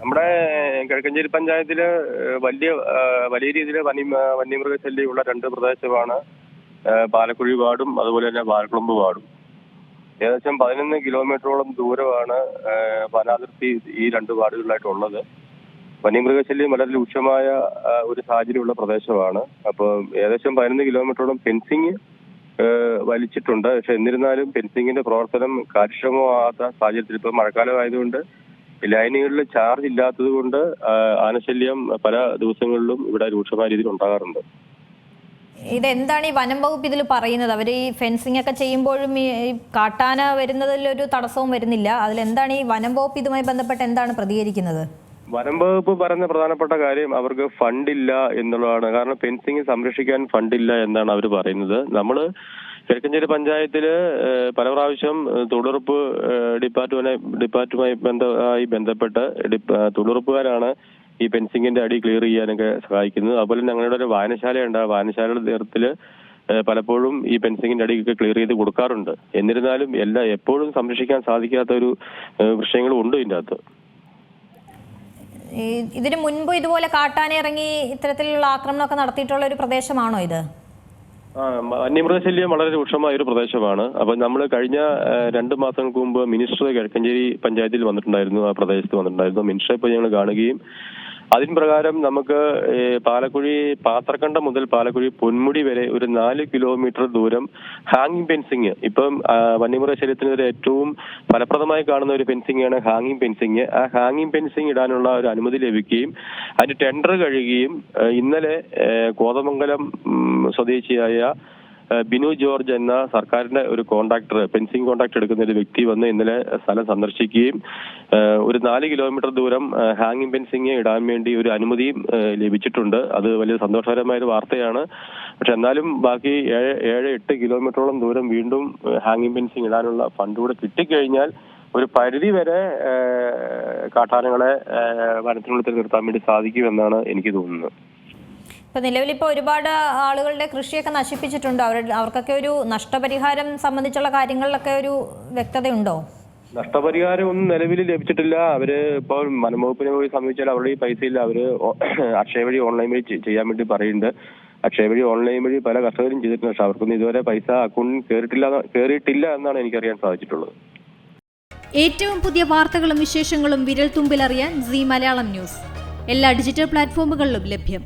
നമ്മുടെ കിഴക്കഞ്ചേരി പഞ്ചായത്തിൽ വലിയ വലിയ രീതിയിൽ വന്യ വന്യമൃഗശല്യമുള്ള രണ്ട് പ്രദേശമാണ് പാലക്കുഴി വാർഡും അതുപോലെ തന്നെ വാഴക്കുളമ്പ് വാർഡും ഏകദേശം പതിനൊന്ന് കിലോമീറ്ററോളം ദൂരമാണ് വനാതിർത്തി ഈ രണ്ട് വാർഡുകളിലായിട്ടുള്ളത് വന്യമൃഗശല്യം വളരെ രൂക്ഷമായ ഒരു സാഹചര്യമുള്ള പ്രദേശമാണ്. അപ്പോൾ ഏകദേശം പതിനൊന്ന് കിലോമീറ്ററോളം ഫെൻസിങ് വലിച്ചിട്ടുണ്ട്. പക്ഷെ എന്നിരുന്നാലും ഫെൻസിങ്ങിന്റെ പ്രവർത്തനം കാര്യക്ഷമമാകാത്ത സാഹചര്യത്തിൽ ഇപ്പോൾ മഴക്കാലം ആയതുകൊണ്ട് ലൈനുകളിൽ ചാർജ് ഇല്ലാത്തത് കൊണ്ട് ആനശല്യം പല ദിവസങ്ങളിലും ഇവിടെ രൂക്ഷമായ രീതിയിൽ ഉണ്ടാകാറുണ്ട്. ഇതെന്താണ് ഈ വനം വകുപ്പ് ഇതിൽ പറയുന്നത്? അവർ ഈ ഫെൻസിംഗ് ഒക്കെ ചെയ്യുമ്പോഴും ഈ കാട്ടാന വരുന്നതിൽ ഒരു തടസ്സവും വരുന്നില്ല. അതിലെന്താണ് ഈ വനം വകുപ്പ് ഇതുമായി ബന്ധപ്പെട്ട് എന്താണ് പ്രതികരിക്കുന്നത്? വനം വകുപ്പ് പറഞ്ഞ പ്രധാനപ്പെട്ട കാര്യം അവർക്ക് ഫണ്ടില്ല എന്നുള്ളതാണ്. കാരണം ഫെൻസിങ് സംരക്ഷിക്കാൻ ഫണ്ടില്ല എന്നാണ് അവർ പറയുന്നത്. നമ്മൾ കിഴക്കഞ്ചേരി പഞ്ചായത്തിൽ ഏഹ്, പല പ്രാവശ്യം തൊഴിലുറപ്പ് ഡിപ്പാർട്ട്മെന്റ് ഡിപ്പാർട്ട്മായി ബന്ധമായി ബന്ധപ്പെട്ട് തൊഴിലുറപ്പുകാരാണ് ഈ ഫെൻസിങ്ങിന്റെ അടി ക്ലിയർ ചെയ്യാനൊക്കെ സഹായിക്കുന്നത്. അതുപോലെ ഞങ്ങളുടെ ഒരു വായനശാലയുണ്ട്. ആ വായനശാലയുടെ നേരത്തിൽ പലപ്പോഴും ഈ ഫെൻസിങ്ങിന്റെ അടിയൊക്കെ ക്ലിയർ ചെയ്ത് കൊടുക്കാറുണ്ട്. എന്നിരുന്നാലും എല്ലാ എപ്പോഴും സംരക്ഷിക്കാൻ സാധിക്കാത്ത ഒരു വിഷയങ്ങളും ഉണ്ട് ഇതിന്റെ അകത്ത് ഇതിന് മുൻപ് ഇതുപോലെ കാട്ടാന ഇറങ്ങി ഇത്തരത്തിലുള്ള ആക്രമണമൊക്കെ നടത്തിയിട്ടുള്ള ഒരു പ്രദേശമാണോ ഇത്? വന്യമൃഗശല്യം വളരെ രൂക്ഷമായ ഒരു പ്രദേശമാണ്. അപ്പൊ നമ്മൾ കഴിഞ്ഞ രണ്ടു മാസങ്ങൾക്ക് മുമ്പ് മിനിസ്റ്റർ കിഴക്കഞ്ചേരി പഞ്ചായത്തിൽ വന്നിട്ടുണ്ടായിരുന്നു ആ പ്രദേശത്ത് വന്നിട്ടുണ്ടായിരുന്നു. മിനിസ്റ്ററെ ഇപ്പോൾ ഞങ്ങൾ കാണുകയും അതിൻ പ്രകാരം നമുക്ക് പാലക്കുഴി പാത്രക്കണ്ടം മുതൽ പാലക്കുഴി പൊന്മുടി വരെ ഒരു നാല് കിലോമീറ്റർ ദൂരം ഹാങ്ങിങ് ഫെൻസിങ് ഇപ്പം വന്യമൃഗ ഒരു ഏറ്റവും ഫലപ്രദമായി കാണുന്ന ഒരു ഫെൻസിംഗ് ആണ് ഹാങ്ങിങ് ഫെൻസിങ് ആ ഹാങ്ങിങ് ഫെൻസിങ് ഇടാനുള്ള ഒരു അനുമതി ലഭിക്കുകയും അതിന് ടെൻഡർ കഴിയുകയും ഇന്നലെ കോതമംഗലം സ്വദേശിയായ ബിനു ജോർജ് എന്ന സർക്കാരിന്റെ ഒരു കോൺട്രാക്ടർ ഫെൻസിംഗ് കോൺട്രാക്ട് എടുക്കുന്ന ഒരു വ്യക്തി വന്ന് ഇന്നലെ സ്ഥലം സന്ദർശിക്കുകയും ഒരു നാല് കിലോമീറ്റർ ദൂരം ഹാങ്ങിങ് ഫെൻസിങ് ഇടാൻ വേണ്ടി ഒരു അനുമതിയും ലഭിച്ചിട്ടുണ്ട്. അത് വലിയ സന്തോഷകരമായ ഒരു വാർത്തയാണ്. പക്ഷെ എന്നാലും ബാക്കി ഏഴ് ഏഴ് എട്ട് കിലോമീറ്ററോളം ദൂരം വീണ്ടും ഹാങ്ങിങ് ഫെൻസിങ് ഇടാനുള്ള ഫണ്ട് കൂടെ കിട്ടിക്കഴിഞ്ഞാൽ ഒരു പരിധി വരെ കാട്ടാനകളെ വനത്തിനുള്ളിൽ നിർത്താൻ വേണ്ടി സാധിക്കുമെന്നാണ് എനിക്ക് തോന്നുന്നത്. ഇപ്പൊ നിലവിലിപ്പോൾ ഒരുപാട് ആളുകളുടെ കൃഷിയൊക്കെ നശിപ്പിച്ചിട്ടുണ്ട്. അവരുടെ അവർക്കൊക്കെ ഒരു നഷ്ടപരിഹാരം സംബന്ധിച്ചുള്ള കാര്യങ്ങളിലൊക്കെ ഒരു വ്യക്തതയുണ്ടോ? നഷ്ടപരിഹാരം ഒന്നും നിലവിൽ ലഭിച്ചിട്ടില്ല. അവർ ഇപ്പോൾ വനംവകുപ്പിനെ പോയി സമീപിച്ചാൽ അവരുടെ ഈ പൈസ ഇല്ല. അവർ അക്ഷയ വഴി ഓൺലൈൻ വഴി ചെയ്യാൻ വേണ്ടി പറയുന്നുണ്ട്. അക്ഷയ വഴി ഓൺലൈൻ വഴി പല കർഷകരും ചെയ്തിട്ടുണ്ട്. പക്ഷെ അവർക്കൊന്നും ഇതുവരെ പൈസ അക്കൗണ്ടിൽ കയറിയിട്ടില്ല കയറിയിട്ടില്ല എന്നാണ് എനിക്കറിയാൻ സാധിച്ചിട്ടുള്ളത്. ഏറ്റവും പുതിയ വാർത്തകളും വിശേഷങ്ങളും വിരൽ തുമ്പിലറിയാൻ സി മലയാളം ന്യൂസ്. എല്ലാ ഡിജിറ്റൽ പ്ലാറ്റ്ഫോമുകളിലും ലഭ്യം.